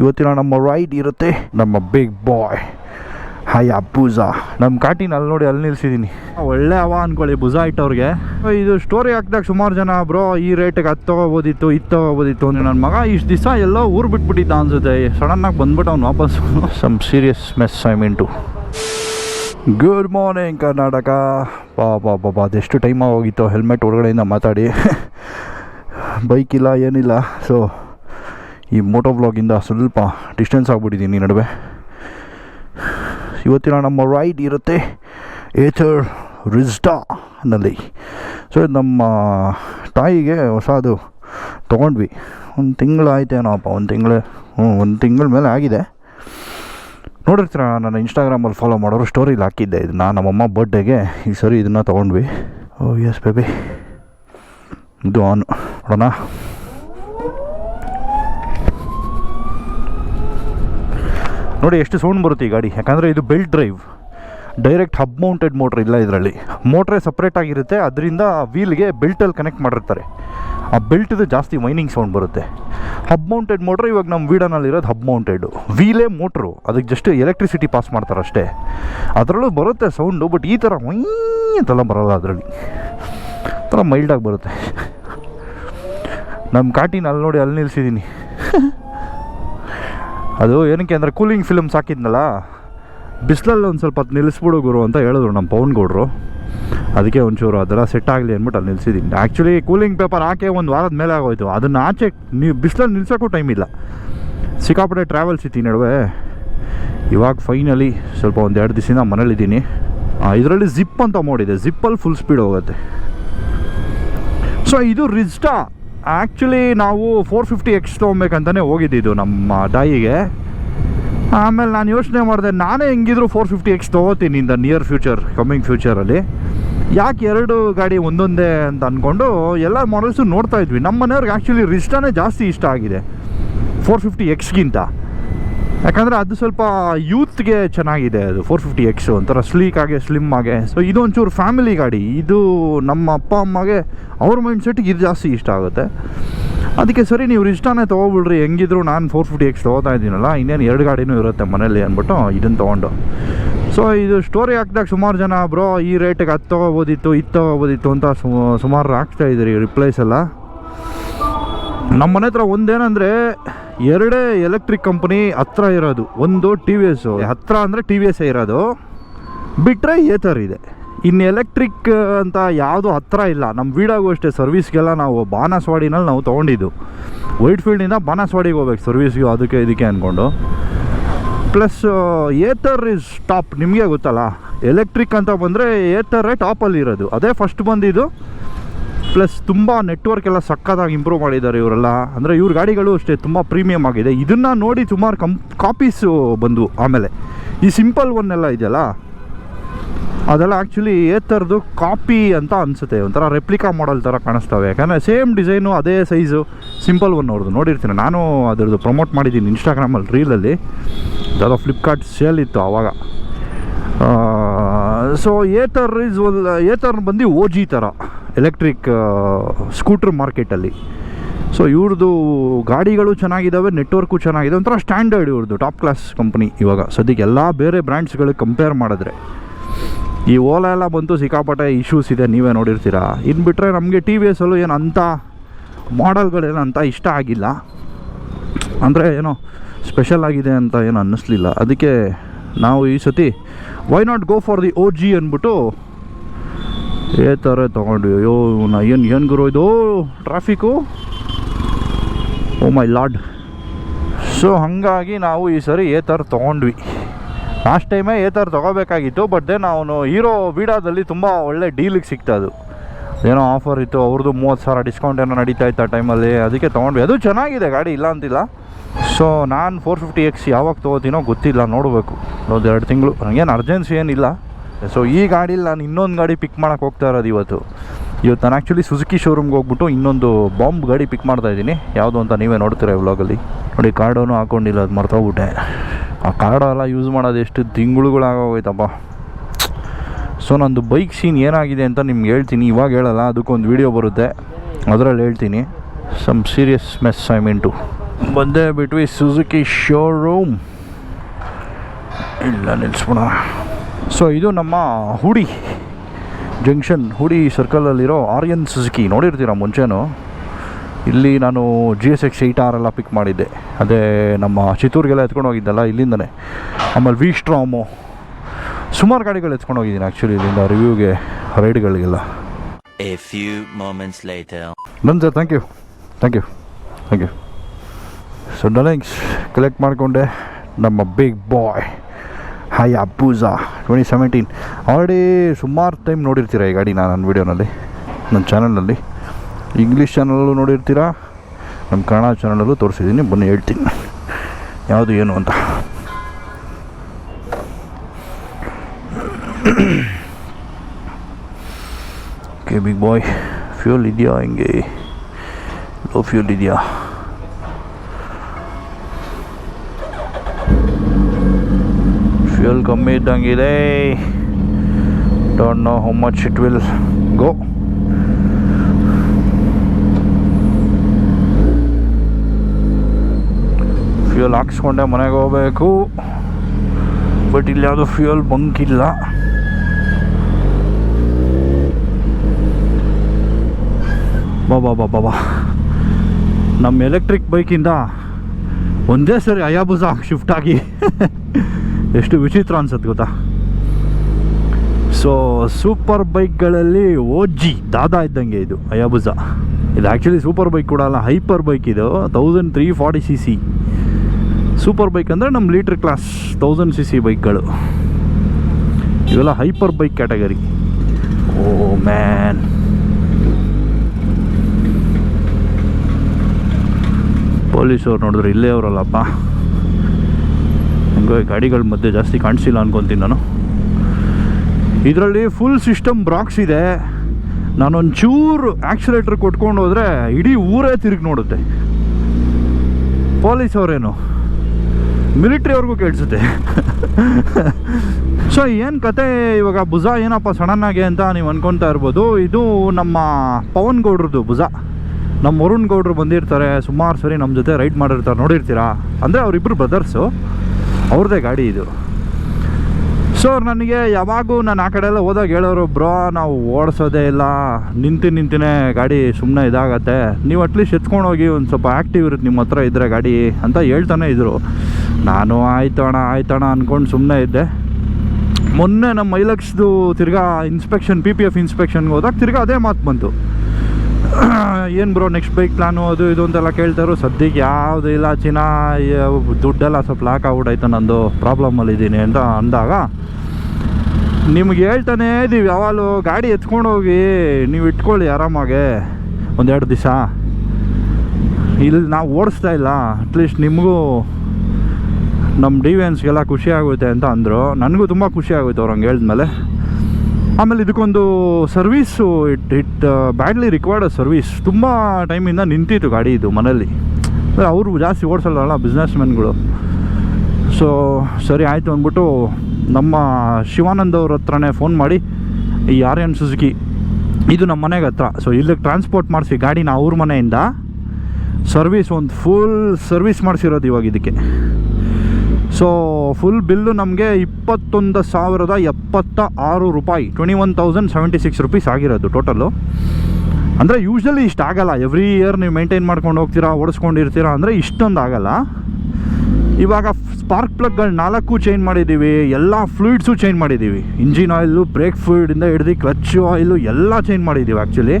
ಇವತ್ತಿನ ನಮ್ಮ ರೈಡ್ ಇರುತ್ತೆ ನಮ್ಮ ಬಿಗ್ ಬಾಯ್ ಹಾಯ್ ಬೂಜ ನಮ್ಮ ಕಾಟಿನ ಅಲ್ಲಿ ನೋಡಿ ಅಲ್ಲಿ ನಿಲ್ಸಿದ್ದೀನಿ ಒಳ್ಳೆ ಅವ ಅನ್ಕೊಳ್ಳಿ ಭುಜ ಇಟ್ಟವ್ರಿಗೆ. ಇದು ಸ್ಟೋರಿ ಹಾಕಿದಾಗ ಸುಮಾರು ಜನ ಬ್ರೋ ಈ ರೇಟಿಗೆ ಅದು ತೊಗೋಬೋದಿತ್ತು ಇದು ತೊಗೋಬೋದಿತ್ತು ಅಂದರೆ ನನ್ನ ಮಗ ಇಷ್ಟು ದಿವಸ ಎಲ್ಲೋ ಊರು ಬಿಟ್ಬಿಟ್ಟಿದ್ದ ಅನ್ಸುತ್ತೆ. ಸಡನ್ನಾಗಿ ಬಂದ್ಬಿಟ್ಟು ಅವ್ನು ವಾಪಸ್ some serious mess I mean to good morning Karnataka. ಬಾ ಬಾ ಬಾ ಬಾ. ಅದೆಷ್ಟು ಟೈಮ್ ಹೋಗಿತ್ತು ಹೆಲ್ಮೆಟ್ ಒಳಗಡೆಯಿಂದ ಮಾತಾಡಿ. ಬೈಕ್ ಇಲ್ಲ ಏನಿಲ್ಲ. ಸೊ ಈ ಮೋಟೋ ಬ್ಲಾಗಿಂದ ಸ್ವಲ್ಪ ಡಿಸ್ಟೆನ್ಸ್ ಆಗಿಬಿಟ್ಟಿದ್ದೀನಿ ನಡುವೆ. ಇವತ್ತಿನ ನಮ್ಮ ರೈಡ್ ಇರುತ್ತೆ ಏಥರ್ ರಿಸ್ಟಾನಲ್ಲಿ ಸೊ ಇದು ನಮ್ಮ ತಾಯಿಗೆ ಹೊಸದು ತೊಗೊಂಡ್ವಿ. ಒಂದು ತಿಂಗಳು ಆಯ್ತೇನೋಪ್ಪ ಒಂದು ತಿಂಗಳು ಹ್ಞೂ ಒಂದು ತಿಂಗಳ ಮೇಲೆ ಆಗಿದೆ. ನೋಡಿರ್ತೀರ ನಾನು ಇನ್ಸ್ಟಾಗ್ರಾಮಲ್ಲಿ ಫಾಲೋ ಮಾಡೋರು ಸ್ಟೋರಿಲಿ ಹಾಕಿದ್ದೆ. ಇದನ್ನ ನಮ್ಮಮ್ಮ ಬರ್ಡೇಗೆ ಈ ಸರಿ ಇದನ್ನು ತೊಗೊಂಡ್ವಿ. ಓ ಎಸ್ ಬೇಬಿ ಇದು ಆನ್ ನೋಡೋಣ. ನೋಡಿ, ಎಷ್ಟು ಸೌಂಡ್ ಬರುತ್ತೆ ಈ ಗಾಡಿ. ಯಾಕಂದರೆ ಇದು belt drive direct hub mounted motor ಇಲ್ಲ ಇದರಲ್ಲಿ. ಮೋಟ್ರೇ ಸಪ್ರೇಟ್ ಆಗಿರುತ್ತೆ, ಅದರಿಂದ ವೀಲ್ಗೆ ಬೆಲ್ಟಲ್ಲಿ ಕನೆಕ್ಟ್ ಮಾಡಿರ್ತಾರೆ. ಆ ಬೆಲ್ಟ್ದು ಜಾಸ್ತಿ ವೈನಿಂಗ್ ಸೌಂಡ್ ಬರುತ್ತೆ. ಹಬ್ ಮೌಂಟೆಡ್ ಮೋಟ್ರ್ ಇವಾಗ ನಮ್ಮ ವೀಡನಲ್ಲಿ ಇರೋದು ಹಬ್ ಮೌಂಟೆಡು ವೀಲೇ ಮೋಟ್ರು ಅದಕ್ಕೆ ಜಸ್ಟ್ ಎಲೆಕ್ಟ್ರಿಸಿಟಿ ಪಾಸ್ ಮಾಡ್ತಾರೆ ಅಷ್ಟೇ. ಅದರಲ್ಲೂ ಬರುತ್ತೆ ಸೌಂಡು ಬಟ್ ಈ ಥರ ವೈ ಅಂತೆಲ್ಲ ಬರೋಲ್ಲ ಅದರಲ್ಲಿ. ಥರ ಮೈಲ್ಡಾಗಿ ಬರುತ್ತೆ. ನಮ್ಮ ಕಾಟಿನ ಅಲ್ಲಿ ನೋಡಿ, ಅಲ್ಲಿ ನಿಲ್ಸಿದ್ದೀನಿ ಅದು ಏನಕ್ಕೆ ಅಂದರೆ ಕೂಲಿಂಗ್ ಫಿಲ್ಮ್ಸ್ ಹಾಕಿದ್ನಲ್ಲ? ಬಿಸಿಲಲ್ಲಿ ಒಂದು ಸ್ವಲ್ಪ ಹೊತ್ತು ನಿಲ್ಲಿಸ್ಬಿಡು ಗುರು ಅಂತ ಹೇಳಿದ್ರು ನಮ್ಮ ಪವನ್ ಗೌಡ್ರು ಅದಕ್ಕೆ ಒಂಚೂರು ಅದೆಲ್ಲ ಸೆಟ್ ಆಗಲಿ ಅಂದ್ಬಿಟ್ಟು ಅಲ್ಲಿ ನಿಲ್ಲಿಸಿದ್ದೀನಿ ಆ್ಯಕ್ಚುಲಿ ಕೂಲಿಂಗ್ ಪೇಪರ್ ಹಾಕಿ ಒಂದು ವಾರದ ಮೇಲೆ ಆಗೋಯ್ತು. ಅದನ್ನು ಆಚೆ ನೀವು ಬಿಸಿಲಲ್ಲಿ ನಿಲ್ಸೋಕ್ಕೂ ಟೈಮ್ ಇಲ್ಲ. ಸಿಕ್ಕಾಪಟ್ಟೆ ಟ್ರಾವೆಲ್ಸ್ ಇತ್ತು ನಡುವೆ. ಇವಾಗ ಫೈನಲಿ ಸ್ವಲ್ಪ ಒಂದು ಎರಡು ದಿವಸದಿಂದ ಮನೇಲಿದ್ದೀನಿ. ಇದರಲ್ಲಿ ಜಿಪ್ ಅಂತ ಮೋಡಿದೆ ಜಿಪ್ಪಲ್ಲಿ ಫುಲ್ ಸ್ಪೀಡ್ ಹೋಗುತ್ತೆ. ಸೊ ಇದು ರಿಸ್ಟಾ ಆ್ಯಕ್ಚುಲಿ ನಾವು ಫೋರ್ ಫಿಫ್ಟಿ ಎಕ್ಸ್ ತೊಗೊಬೇಕಂತಲೇ ಹೋಗಿದ್ದಿದ್ದು ನಮ್ಮ ತಾಯಿಗೆ. ಆಮೇಲೆ ನಾನು ಯೋಚನೆ ಮಾಡಿದೆ, ನಾನೇ ಹೆಂಗಿದ್ರು four fifty X ತೊಗೋತೀನಿ in the near future coming ಫ್ಯೂಚರಲ್ಲಿ ಯಾಕೆ ಎರಡು ಗಾಡಿ ಒಂದೊಂದೇ ಅಂತ ಅಂದ್ಕೊಂಡು ಎಲ್ಲ ಮಾಡಲ್ಸು ನೋಡ್ತಾ ಇದ್ವಿ. ನಮ್ಮ ಮನೆಯವ್ರಿಗೆ ಆ್ಯಕ್ಚುಲಿ ರಿಸ್ಟಾನೇ ಜಾಸ್ತಿ ಇಷ್ಟ ಆಗಿದೆ. ಫೋರ್ ಫಿಫ್ಟಿ ಎಕ್ಸ್ಗಿಂತ ಯಾಕಂದರೆ ಅದು ಸ್ವಲ್ಪ ಯೂತ್ಗೆ ಚೆನ್ನಾಗಿದೆ ಅದು ಫೋರ್ ಫಿಫ್ಟಿ ಎಕ್ಸು ಒಂಥರ ಸ್ಲೀಕ್ ಆಗಿ ಸ್ಲಿಮ್ ಆಗಿ. ಸೊ ಇದು ಒಂಚೂರು ಫ್ಯಾಮಿಲಿ ಗಾಡಿ. ಇದು ನಮ್ಮ ಅಪ್ಪ, ಅಮ್ಮಗೆ ಅವ್ರ ಮೈಂಡ್ ಸೆಟ್ಗೆ ಇದು ಜಾಸ್ತಿ ಇಷ್ಟ ಆಗುತ್ತೆ. ಅದಕ್ಕೆ ಸರಿ, ನೀವು ಇಷ್ಟನೇ ತೊಗೊಬಿಡ್ರಿ. ಹೆಂಗಿದ್ರು ನಾನು ಫೋರ್ ಫಿಫ್ಟಿ ಎಕ್ಸ್ ತೊಗೋತಾ ಇದ್ದೀನಲ್ಲ, ಇನ್ನೇನು ಎರಡು ಗಾಡಿನೂ ಇರುತ್ತೆ ಮನೇಲಿ ಅಂದ್ಬಿಟ್ಟು ಇದನ್ನು ತೊಗೊಂಡು. ಸೊ ಇದು ಸ್ಟೋರಿ ಹಾಕಿದಾಗ ಸುಮಾರು ಜನ, ಬ್ರೋ, ಈ ರೇಟಿಗೆ ಅದು ತೊಗೋಬೋದಿತ್ತು, ಇದು ತೊಗೋಬೋದಿತ್ತು ಅಂತ ಸುಮಾರು ಹಾಕ್ತಾ ಇದ್ದೀರಿ ರಿಪ್ಲೈಸ್ ಎಲ್ಲ. ನಮ್ಮ ಮನೆ ಹತ್ರ ಒಂದೇನಂದ್ರೆ ಎರಡೇ ಎಲೆಕ್ಟ್ರಿಕ್ ಕಂಪನಿ ಹತ್ರ ಇರೋದು. ಒಂದು ಟಿ ವಿ ಎಸ್ ಹತ್ರ ಅಂದರೆ ಟಿ ವಿ ಎಸ್ ಇರೋದು. ಬಿಟ್ಟರೆ ಏತರ್ ಇದೆ. ಇನ್ನು ಎಲೆಕ್ಟ್ರಿಕ್ ಅಂತ ಯಾವುದು ಹತ್ರ ಇಲ್ಲ. ನಮ್ಮ ವೀಡಾಗೂ ಅಷ್ಟೇ ಸರ್ವಿಸ್ಗೆಲ್ಲ ನಾವು ಬಾನಸ್ವಾಡಿನಲ್ಲಿ ನಾವು ತೊಗೊಂಡಿದ್ದು. ವೈಟ್ ಫೀಲ್ಡಿಂದ ಬಾನಸ್ವಾಡಿಗೆ ಹೋಗ್ಬೇಕು ಸರ್ವಿಸ್ಗೂ ಅದಕ್ಕೆ ಇದಕ್ಕೆ ಅಂದ್ಕೊಂಡು ಪ್ಲಸ್ ಏತರ್ ಇಸ್ ಟಾಪ್ ನಿಮಗೆ ಗೊತ್ತಲ್ಲ? ಎಲೆಕ್ಟ್ರಿಕ್ ಅಂತ ಬಂದರೆ ಏತರೇ ಟಾಪಲ್ಲಿ ಇರೋದು. ಅದೇ ಫಸ್ಟ್ ಬಂದಿದ್ದು. ಪ್ಲಸ್ ತುಂಬ ನೆಟ್ವರ್ಕ್ ಎಲ್ಲ ಸಕ್ಕತ್ತಾಗಿ ಇಂಪ್ರೂವ್ ಮಾಡಿದ್ದಾರೆ ಇವರೆಲ್ಲ. ಅಂದರೆ ಇವ್ರ ಗಾಡಿಗಳು ಅಷ್ಟೇ ತುಂಬ ಪ್ರೀಮಿಯಮ್ ಆಗಿದೆ. ಇದನ್ನು ನೋಡಿ ಸುಮಾರು ಕಂ ಕಾಪೀಸು ಬಂದವು ಆಮೇಲೆ. ಈ ಸಿಂಪಲ್ ಒನ್ ಎಲ್ಲ ಇದೆಯಲ್ಲ? ಅದೆಲ್ಲ ಆ್ಯಕ್ಚುಲಿ ಏತರದ್ದು ಕಾಪಿ ಅಂತ ಅನಿಸುತ್ತೆ. ಒಂಥರ ರೆಪ್ಲಿಕಾ ಮಾಡಲ್ ಥರ ಕಾಣಿಸ್ತವೆ. ಯಾಕಂದರೆ ಸೇಮ್ ಡಿಸೈನು ಅದೇ ಸೈಜು ಸಿಂಪಲ್ ಒನ್ ಅವ್ರದ್ದು ನೋಡಿರ್ತೀನಿ ನಾನು ಅದರದ್ದು ಪ್ರಮೋಟ್ ಮಾಡಿದ್ದೀನಿ ಇನ್ಸ್ಟಾಗ್ರಾಮಲ್ಲಿ ರೀಲಲ್ಲಿ ಯಾವುದೋ ಫ್ಲಿಪ್ಕಾರ್ಟ್ ಸೇಲ್ ಇತ್ತು ಆವಾಗ ಸೊ ಏತರ್ ಇಸ್ ಒಲ್ ಏತರ್ ಬಂದು ಓ ಜಿ ಥರ ಎಲೆಕ್ಟ್ರಿಕ್ ಸ್ಕೂಟ್ರ್ ಮಾರ್ಕೆಟಲ್ಲಿ ಸೊ ಇವ್ರದ್ದು ಗಾಡಿಗಳು ಚೆನ್ನಾಗಿದ್ದಾವೆ ನೆಟ್ವರ್ಕು ಚೆನ್ನಾಗಿದೆ. ಒಂಥರ ಸ್ಟ್ಯಾಂಡರ್ಡ್ ಇವ್ರದ್ದು ಟಾಪ್ ಕ್ಲಾಸ್ ಕಂಪ್ನಿ ಇವಾಗ. ಸದ್ಯಕ್ಕೆ ಎಲ್ಲ ಬೇರೆ ಬ್ರ್ಯಾಂಡ್ಸ್ಗಳಿಗೆ ಕಂಪೇರ್ ಮಾಡಿದ್ರೆ. ಈ ಓಲಾ ಎಲ್ಲ ಬಂತು, ಸಿಕ್ಕಾಪಟ್ಟೆ ಇಶ್ಯೂಸ್ ಇದೆ, ನೀವೇ ನೋಡಿರ್ತೀರಾ. ಇನ್ನು ಬಿಟ್ಟರೆ ನಮಗೆ ಟಿ ವಿ ಎಸ್ಸಲ್ಲೂ ಏನು ಅಂಥ ಮಾಡಲ್ಗಳೇನು ಅಂತ ಇಷ್ಟ ಆಗಿಲ್ಲ. ಅಂದರೆ ಏನೋ ಸ್ಪೆಷಲ್ ಆಗಿದೆ ಅಂತ ಏನು ಅನ್ನಿಸ್ಲಿಲ್ಲ. ಅದಕ್ಕೆ ನಾವು ಈ ಸತಿ why not go for the O G ಅಂದ್ಬಿಟ್ಟು ಏ ಥರ ತೊಗೊಂಡು ಅಯ್ಯೋ ನಾ ಏನು ಏನು ಗುರು ಇದು? Traffic? Oh my lord so ಹಾಗಾಗಿ ನಾವು ಈ ಸರಿ ಏ ಥರ ತೊಗೊಂಡ್ವಿ. ಲಾಸ್ಟ್ ಟೈಮೇ ಏ ಥರ ತೊಗೋಬೇಕಾಗಿತ್ತು ಬಟ್ ದೆನ್ ಅವನು ಹೀರೋ ವೀಡಾದಲ್ಲಿ ತುಂಬ ಒಳ್ಳೆ ಡೀಲಿಗೆ ಅದು ಏನೋ ಆಫರ್ ಇತ್ತು ಅವ್ರದ್ದು ಮೂವತ್ತು ಸಾವಿರ ಡಿಸ್ಕೌಂಟ್ ಏನೋ ನಡೀತಾ ಇತ್ತು ಆ ಟೈಮಲ್ಲಿ ಅದಕ್ಕೆ ತೊಗೊಂಡ್ವಿ. ಅದು ಚೆನ್ನಾಗಿದೆ ಗಾಡಿ, ಇಲ್ಲ ಅಂತಿಲ್ಲ. ಸೊ ನಾನು ಫೋರ್ ಫಿಫ್ಟಿ ಎಕ್ಸ್ ಯಾವಾಗ ತೊಗೋತೀನೋ ಗೊತ್ತಿಲ್ಲ, ನೋಡಬೇಕು. ಒಂದು ಎರಡು ತಿಂಗಳು. ನನಗೇನು ಅರ್ಜೆನ್ಸಿ ಏನಿಲ್ಲ. ಸೊ ಈ ಗಾಡೀಲಿ ನಾನು ಇನ್ನೊಂದು ಗಾಡಿ ಪಿಕ್ ಮಾಡೋಕೆ ಹೋಗ್ತಾ ಇರೋದು ಇವತ್ತು. ಇವತ್ತು ನಾನು ಆ್ಯಕ್ಚುಲಿ ಸುಜುಕಿ ಶೋರೂಮ್ಗೆ ಹೋಗ್ಬಿಟ್ಟು ಇನ್ನೊಂದು ಬಾಂಬ್ ಗಾಡಿ ಪಿಕ್ ಮಾಡ್ತಾ ಇದ್ದೀನಿ. ಯಾವುದು ಅಂತ ನೀವೇ ನೋಡ್ತೀರ ವ್ಲಾಗಲ್ಲಿ ನೋಡಿ ಕಾರ್ಡೋನು ಹಾಕ್ಕೊಂಡಿಲ್ಲ ಅದು ಮರ್ತೋಗ್ಬಿಟ್ಟೆ. ಆ ಕಾರ್ಡೋ ಎಲ್ಲ ಯೂಸ್ ಮಾಡೋದು ಎಷ್ಟು ತಿಂಗಳುಗಳಾಗೋಯ್ತಪ್ಪ. ಸೊ ನಂದು ಬೈಕ್ ಸೀನ್ ಏನಾಗಿದೆ ಅಂತ ನಿಮ್ಗೆ ಹೇಳ್ತೀನಿ. ಇವಾಗ ಹೇಳಲ್ಲ, ಅದಕ್ಕೊಂದು ವೀಡಿಯೋ ಬರುತ್ತೆ. ಅದರಲ್ಲಿ ಹೇಳ್ತೀನಿ. Some serious mess I mean to ಬಂದೇ ಬಿಟ್ವಿ ಸುಜುಕಿ ಶೋರೂಮ್ ಇಲ್ಲ ನಿಲ್ಲಿಸ್ಬಿಡ ಸೊ ಇದು ನಮ್ಮ ಹುಡಿ ಜಂಕ್ಷನ್ ಹುಡಿ ಸರ್ಕಲಲ್ಲಿರೋ ಆರ್ಯನ್ ಸುಜುಕಿ. ನೋಡಿರ್ತೀರ ಮುಂಚೆನೂ? ಇಲ್ಲಿ ನಾನು G S X eight R ಎಲ್ಲ ಪಿಕ್ ಮಾಡಿದ್ದೆ. ಅದೇ ನಮ್ಮ ಚಿತ್ತೂರಿಗೆಲ್ಲ ಎತ್ಕೊಂಡು ಹೋಗಿದ್ದಲ್ಲ ಇಲ್ಲಿಂದನೇ. ಆಮೇಲೆ ವಿ ಸ್ಟ್ರಾಮು ಸುಮಾರು ಗಾಡಿಗಳು ಎತ್ಕೊಂಡು ಹೋಗಿದ್ದೀನಿ ಆ್ಯಕ್ಚುಲಿ ಇಲ್ಲಿಂದ ರಿವ್ಯೂಗೆ ರೈಡ್ಗಳಿಗೆಲ್ಲ ನನ್ನ sir thank you thank you thank you so darlings collect ಮಾಡಿಕೊಂಡೆ ನಮ್ಮ big boy Hayabusa twenty seventeen already ಸುಮಾರು ಟೈಮ್ ನೋಡಿರ್ತೀರ ಈ ಗಾಡಿನ ನನ್ನ ವೀಡಿಯೋನಲ್ಲಿ ನನ್ನ ಚಾನಲ್ನಲ್ಲಿ ಇಂಗ್ಲೀಷ್ ಚಾನಲಲ್ಲೂ ನೋಡಿರ್ತೀರಾ? ನಮ್ಮ ಕನ್ನಡ ಚಾನಲಲ್ಲೂ ತೋರಿಸಿದ್ದೀನಿ. ಬನ್ನಿ, ಹೇಳ್ತೀನಿ. ಯಾವುದು, ಏನು ಅಂತ. ಓಕೆ ಬಿಗ್ ಬಾಯ್ ಫ್ಯೂಲ್ ಇದೆಯಾ? ಹಿಂಗೆ? ಲೋ ಫ್ಯೂಲ್ ಇದೆಯಾ? ಫ್ಯೂಲ್ ಕಮ್ಮಿ ಇದ್ದಂಗಿದೆ don't know how much it will go fuel ಹಾಕ್ಸ್ಕೊಂಡೆ ಮನೆಗೆ ಹೋಗ್ಬೇಕು. ಬಟ್ ಇಲ್ಲಿ. ಯಾವುದು ಫ್ಯೂಯಲ್ ಬಂಕ್ ಇಲ್ಲ ಬಾಬಾ ಬಾಬಾ ನಮ್ಮ ಎಲೆಕ್ಟ್ರಿಕ್ ಬೈಕಿಂದ ಒಂದೇ ಸರಿ ಅಯಾಬುಸ ಶಿಫ್ಟ್ ಆಗಿ. ಎಷ್ಟು ವಿಚಿತ್ರ ಅನ್ಸುತ್ತೆ ಗೊತ್ತಾ? ಸೊ ಸೂಪರ್ ಬೈಕ್ಗಳಲ್ಲಿ ಓಜಿ ದಾದಾ ಇದ್ದಂಗೆ ಇದು ಅಯಾಬುಜ ಇದು ಆ್ಯಕ್ಚುಲಿ ಸೂಪರ್ ಬೈಕ್ ಕೂಡ ಅಲ್ಲ ಹೈಪರ್ ಬೈಕ್ ಇದು thousand three forty C C super bike ಅಂದರೆ ನಮ್ಮ litre class thousand C C ಬೈಕ್ಗಳು ಇವೆಲ್ಲ hyper bike category oh man ಪೊಲೀಸವ್ರು ನೋಡಿದ್ರೆ ಇಲ್ಲೇ ಅವರಲ್ಲಪ್ಪ. ಹಂಗೆ ಗಾಡಿಗಳ ಮಧ್ಯೆ ಜಾಸ್ತಿ ಕಾಣಿಸಿಲ್ಲ ಅನ್ಕೊತೀನಿ ನಾನು. ಇದರಲ್ಲಿ ಫುಲ್ ಸಿಸ್ಟಮ್ ಬ್ರಾಕ್ಸ್ ಇದೆ. ನಾನೊಂದು ಚೂರು ಆಕ್ಸಿಲೇಟ್ರ್ ಕೊಟ್ಕೊಂಡು ಹೋದರೆ ಇಡೀ ಊರೇ ತಿರುಗಿ ನೋಡುತ್ತೆ. ಪೊಲೀಸ್ ಅವರೇನು? ಮಿಲಿಟ್ರಿಯವ್ರಿಗೂ ಕೇಳಿಸುತ್ತೆ. ಸೊ ಏನು ಕತೆ ಇವಾಗ? ಭುಜ ಏನಪ್ಪ ಸಡನ್ನಾಗೆ ಅಂತ ನೀವು ಅನ್ಕೊತಾ ಇರ್ಬೋದು. ಇದು ನಮ್ಮ ಪವನ್ ಗೌಡ್ರದ್ದು ಭುಜ. ನಮ್ಮ ವರುಣ್ ಗೌಡ್ರು ಬಂದಿರ್ತಾರೆ. ಸುಮಾರು ಸರಿ ನಮ್ಮ ಜೊತೆ ರೈಡ್ ಮಾಡಿರ್ತಾರೆ. ನೋಡಿರ್ತೀರಾ? ಅಂದರೆ ಅವರಿಬ್ಬರು ಬ್ರದರ್ಸು ಅವ್ರದ್ದೇ ಗಾಡಿ ಇದು. ಸೊ ನನಗೆ ಯಾವಾಗೂ ನಾನು ಆ ಕಡೆ ಎಲ್ಲ ಹೋದಾಗ ಹೇಳೋರು, ಬ್ರೋ, ನಾವು ಓಡಿಸೋದೇ ಇಲ್ಲ. ನಿಂತು ನಿಂತಿನೇ ಗಾಡಿ ಸುಮ್ಮನೆ ಇದಾಗತ್ತೆ. ನೀವು ಅಟ್ಲೀಸ್ಟ್ ಎತ್ಕೊಂಡು ಹೋಗಿ ಒಂದು ಸ್ವಲ್ಪ ಆ್ಯಕ್ಟಿವ್ ಇರುತ್ತೆ, ನಿಮ್ಮ ಹತ್ರ ಇದ್ದರೆ ಗಾಡಿ, ಅಂತ ಹೇಳ್ತಾನೆ ಇದ್ದರು ನಾನು ಆಯ್ತಣ್ಣ ಆಯ್ತಣ ಅಂದ್ಕೊಂಡು ಸುಮ್ಮನೆ ಇದ್ದೆ. ಮೊನ್ನೆ ನಮ್ಮ ಮೈಲಕ್ಸ್ದು ತಿರ್ಗಾ ಇನ್ಸ್ಪೆಕ್ಷನ್ ಪಿ ಪಿ ಎಫ್ ಇನ್ಸ್ಪೆಕ್ಷನ್ಗೆ ಹೋದಾಗ ತಿರ್ಗಾ ಅದೇ ಮಾತು ಬಂತು. ಏನು ಬ್ರೋ ನೆಕ್ಸ್ಟ್ ಬೈಕ್ ಪ್ಲಾನು ಅದು ಇದು ಅಂತೆಲ್ಲ ಕೇಳ್ತಾರೋ ಸದ್ಯಕ್ಕೆ ಯಾವುದು ಇಲ್ಲ ಚಿನ್ನ ದುಡ್ಡೆಲ್ಲ ಸ್ವಲ್ಪ ಲಾಕ್ ಆಗ್ಬಿಟ್ಟೈತೆ ನಂದು. ಪ್ರಾಬ್ಲಮಲ್ಲಿ ಇದ್ದೀನಿ ಅಂತ ಅಂದಾಗ, ನಿಮ್ಗೆ ಹೇಳ್ತಾನೆ ಇದೀವಿ, ಯಾವಾಗಲೂ ಗಾಡಿ ಎತ್ಕೊಂಡು ಹೋಗಿ ನೀವು ಇಟ್ಕೊಳ್ಳಿ ಆರಾಮಾಗೆ. ಒಂದೆರಡು ದಿವಸ. ಇಲ್ಲಿ ನಾವು ಓಡಿಸ್ತಾ ಇಲ್ಲ. ಅಟ್ಲೀಸ್ಟ್ ನಿಮಗೂ ನಮ್ಮ ಡಿವೆನ್ಸ್ಗೆಲ್ಲ ಖುಷಿ ಆಗುತ್ತೆ ಅಂತ ಅಂದರು. ನನಗೂ ತುಂಬ ಖುಷಿ ಆಗುತ್ತೆ ಅವ್ರು ಹಂಗೆ ಹೇಳಿದ್ಮೇಲೆ. ಆಮೇಲೆ ಇದಕ್ಕೊಂದು service it it badly required service ತುಂಬ ಟೈಮಿಂದ ನಿಂತಿತ್ತು ಗಾಡಿ ಇದು ಮನೇಲಿ ಅವರು ಜಾಸ್ತಿ ಓಡಿಸಲ್ಲ ಬಿಸ್ನೆಸ್ ಮೆನ್ಗಳು ಸೊ ಸರಿ ಆಯಿತು ಅಂದ್ಬಿಟ್ಟು ನಮ್ಮ ಶಿವಾನಂದ್ ಅವ್ರ ಹತ್ರನೇ ಫೋನ್ ಮಾಡಿ ಈ ಆರ್ ಎನ್ ಸುಜುಕಿ. ಇದು ನಮ್ಮ ಮನೆಗೆ ಹತ್ರ. ಸೊ ಇಲ್ಲಿಗೆ ಟ್ರಾನ್ಸ್ಪೋರ್ಟ್ ಮಾಡಿಸಿ ಗಾಡಿನ ಅವ್ರ ಮನೆಯಿಂದ ಸರ್ವೀಸ್ ಒಂದು ಫುಲ್ ಸರ್ವೀಸ್ ಮಾಡಿಸಿರೋದು ಇವಾಗ ಇದಕ್ಕೆ. ಸೊ ಫುಲ್ ಬಿಲ್ಲು ನಮಗೆ ಇಪ್ಪತ್ತೊಂದು ಸಾವಿರದ ಎಪ್ಪತ್ತ ಆರು ರೂಪಾಯಿ twenty one thousand seventy six rupees ಆಗಿರೋದು ಟೋಟಲ್ಲು ಅಂದರೆ ಯೂಶ್ವಲಿ ಇಷ್ಟು ಆಗಲ್ಲ. ಎವ್ರಿ ಇಯರ್ ನೀವು ಮೇಂಟೈನ್ ಮಾಡ್ಕೊಂಡು ಹೋಗ್ತೀರಾ, ಓಡಿಸ್ಕೊಂಡಿರ್ತೀರಾ ಅಂದರೆ ಇಷ್ಟೊಂದು ಆಗಲ್ಲ. ಇವಾಗ ಸ್ಪಾರ್ಕ್ ಪ್ಲಗ್ಗಳು ನಾಲ್ಕು ಚೇಂಜ್ ಮಾಡಿದ್ದೀವಿ ಎಲ್ಲ ಫ್ಲೂಯಿಡ್ಸು ಚೇಂಜ್ ಮಾಡಿದ್ದೀವಿ ಇಂಜಿನ್ ಆಯಿಲು ಬ್ರೇಕ್ ಫ್ಲೂಯಿಡಿಂದ ಹಿಡ್ದು ಕ್ಲಚ್ ಆಯಿಲು ಎಲ್ಲ ಚೇಂಜ್ ಮಾಡಿದ್ದೀವಿ ಆ್ಯಕ್ಚುಲಿ